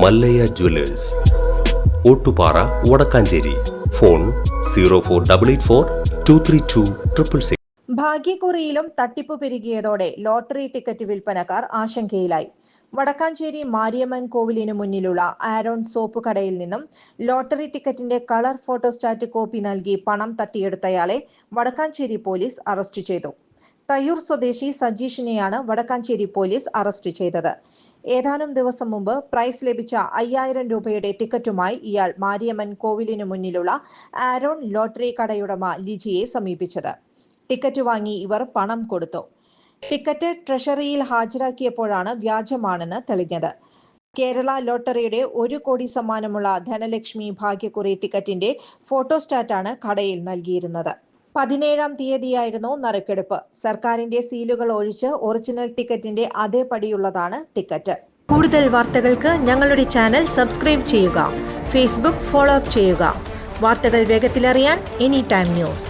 Mallayya jewellers. Ottupara Vadakkanchery. Phone zero four double eight four two three two triple six ഭാഗ്യക്കുറിയിലും തട്ടിപ്പ് പെരുകിയതോടെ lottery ticket വിൽപ്പനക്കാർ ആശങ്കയിലായി. വടക്കാഞ്ചേരി മാരിയമ്മൻ കോവിലിനു മുന്നിലുള്ള ആരോൺ സോപ്പ് കടയിൽ നിന്നും ലോട്ടറി ടിക്കറ്റിന്റെ കളർ ഫോട്ടോസ്റ്റാറ്റ് കോപ്പി നൽകി പണം തട്ടിയെടുത്തയാളെ വടക്കാഞ്ചേരി പോലീസ് അറസ്റ്റ് ചെയ്തു. തയ്യൂർ സ്വദേശി സജീഷിനെയാണ് വടക്കാഞ്ചേരി പോലീസ് അറസ്റ്റ് ചെയ്തത്. ഏതാനും ദിവസം മുമ്പ് പ്രൈസ് ലഭിച്ച അയ്യായിരം രൂപയുടെ ടിക്കറ്റുമായി ഇയാൾ മാരിയമ്മൻ കോവിലിനു മുന്നിലുള്ള ആരോൺ ലോട്ടറി കടയുടമ ലിജിയെ സമീപിച്ചത്. ടിക്കറ്റ് വാങ്ങി ഇവർ പണം കൊടുത്തു. ടിക്കറ്റ് ട്രഷറിയിൽ ഹാജരാക്കിയപ്പോഴാണ് വ്യാജമാണെന്ന് തെളിഞ്ഞത്. കേരള ലോട്ടറിയുടെ ഒരു കോടി സമ്മാനമുള്ള ധനലക്ഷ്മി ഭാഗ്യക്കുറി ടിക്കറ്റിന്റെ ഫോട്ടോസ്റ്റാറ്റാണ് കടയിൽ നൽകിയിരുന്നത്. പതിനേഴാം തീയതിയായിരുന്നു നറുക്കെടുപ്പ്. സർക്കാരിന്റെ സീലുകൾ ഒഴിച്ച് ഒറിജിനൽ ടിക്കറ്റിന്റെ അതേപടിയുള്ളതാണ് ടിക്കറ്റ്. കൂടുതൽ വാർത്തകൾക്ക് ഞങ്ങളുടെ ചാനൽ സബ്സ്ക്രൈബ് ചെയ്യുക ഫേസ്ബുക്ക് ഫോളോ അപ്പ് ചെയ്യുക. വാർത്തകൾ വേഗത്തിലറിയാൻ എനി ടൈം ന്യൂസ്